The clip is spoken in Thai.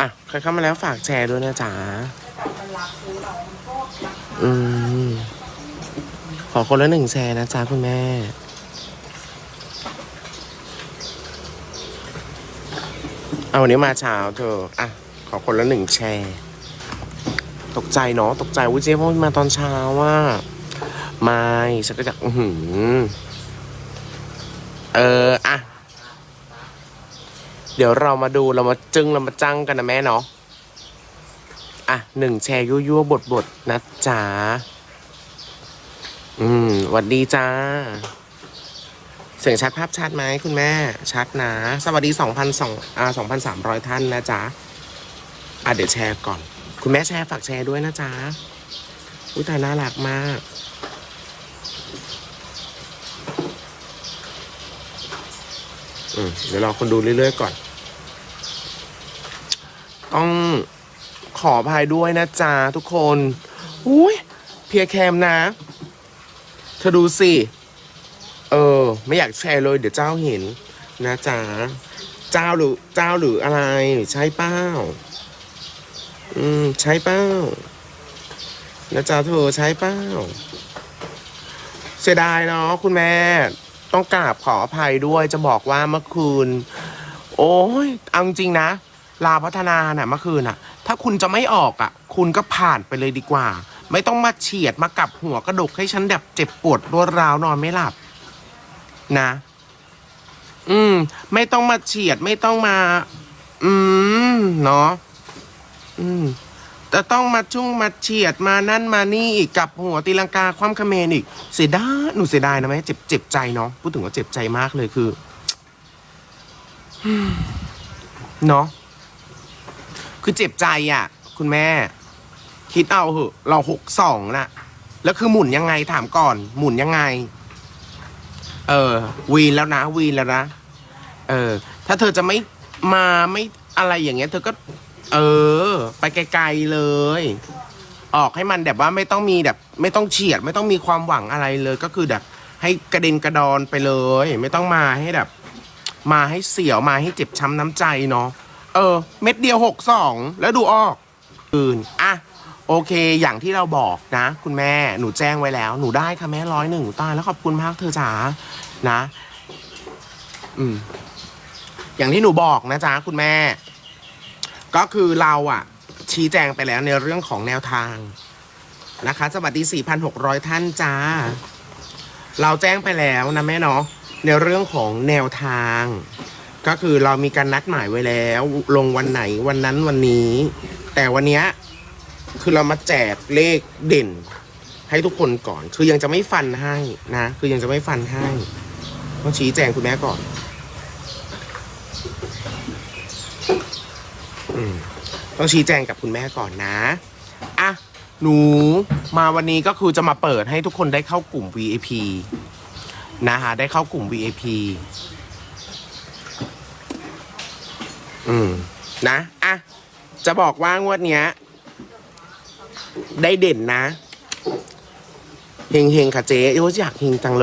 อะใครเข้ามาแล้วฝากแชร์ด้วยนะจ๊ะอืมขอคนละหนึ่งแชร์นะจ๊ะคุณแม่ เอาวันนี้มาเช้าเธออะ ขอคนละหนึ่งแชร์ ตกใจเนาะตกใจวุ้ยเจ๊เพราะมาตอนเช้าว่าไม่ฉันก็จะอือหือเอออะ เดี๋ยวเรามาดูเรามาจึงเรามาจังกันนะแม่เนาะอะหนึ่งแชร์ยั่วยั่วบทบทนะจ๊ะอืมหวัดดีจ้า เสียงชัดภาพชัดไหมคุณแม่ ชัดนะ สวัสดีสองพันสองอ่าสองพันสามร้อยท่านนะจ๊ะอะเดี๋ยวแชร์ก่อน คุณแม่แชร์ฝากแชร์ด้วยนะจ๊ะอุ้ยตายน่ารักมากอืมเดี๋ยวรอคนดูเรื่อยๆก่อน ต้องขออภัยด้วยนะจ๊ะทุกคนอุ้ยเพียแคมนะ เธอดูสิ เออ ไม่อยากแชร์เลย เดี๋ยวเจ้าเห็น นะจ๊ะเจ้าหรือเจ้าหรืออะไร ใช่เป้า อืม ใช่เป้านะจ๊ะเธอใช้เป้า เสียดายเนาะคุณแม่ ต้องกราบขออภัยด้วยจะบอกว่าเมื่อคืน โอ้ยเอาจริงๆนะ ลาพัฒนาน่ะเมื่อคืนน่ะ ถ้าคุณจะไม่ออกอะ คุณก็ผ่านไปเลยดีกว่า ไม่ต้องมาเฉียดมากับหัวกระดกให้ฉันแบบเจ็บปวดรวดร้าวนอนไม่หลับ นะ อืม ไม่ต้องมาเฉียดไม่ต้องมา อืมเนาะอืมจะต้องมาชุ่งมาเฉียดมานั่นมานี่อีกกับหัวตีลังกาความเขมรอีกเสียดายหนูเสียดายนะแม่เจ็บเจ็บใจเนาะพูดถึงว่าเจ็บใจมากเลยคือเนาะ คือเจ็บใจอะ คุณแม่ คิดเอาเหอะเราหกสองน่ะ แล้วคือหมุนยังไงถามก่อน หมุนยังไง เออ วีนแล้วนะ วีนแล้วนะ เออ ถ้าเธอจะไม่มาไม่อะไรอย่างเงี้ย เธอก็ เออ ไปไกลๆเลย ออกให้มันแบบว่าไม่ต้องมีแบบ ไม่ต้องเฉียด ไม่ต้องมีความหวังอะไรเลยก็คือแบบ ให้กระเด็นกระดอนไปเลย ไม่ต้องมาให้แบบ มาให้เสียวมาให้เจ็บช้ำน้ำใจเนาะ เออ เม็ดเดียวหกสองแล้วดูออกอื่นอะโอเค อย่างที่เราบอกนะ คุณแม่หนูแจ้งไว้แล้ว หนูได้ค่ะแม่ร้อยหนึ่งตายแล้วขอบคุณมากเธอจ๋านะ อืม อย่างที่หนูบอกนะจ๊ะคุณแม่ ก็คือเราอะชี้แจงไปแล้วในเรื่องของแนวทางนะคะสวัสดี 4,600 ท่านจ้า เราแจ้งไปแล้วนะแม่เนาะในเรื่องของแนวทาง ก็คือเรามีการนัดหมายไว้แล้ว ลงวันไหนวันนั้นวันนี้ แต่วันเนี้ยคือเรามาแจกเลขเด่น ให้ทุกคนก่อน คือยังจะไม่ฟันให้นะคือยังจะไม่ฟันให้ต้องชี้แจงคุณแม่ก่อนอืมต้องชี้แจงกับคุณแม่ก่อนนะอะหนูมาวันนี้ก็คือจะมาเปิดให้ทุกคนได้เข้ากลุ่ม VIP นะคะได้เข้ากลุ่ม VIP อืม นะ อะ จะบอกว่างวดเนี้ย ได้เด่นนะ เฮงเฮงๆค่ะเจ๊โอ้ยอยากเฮงจังเลย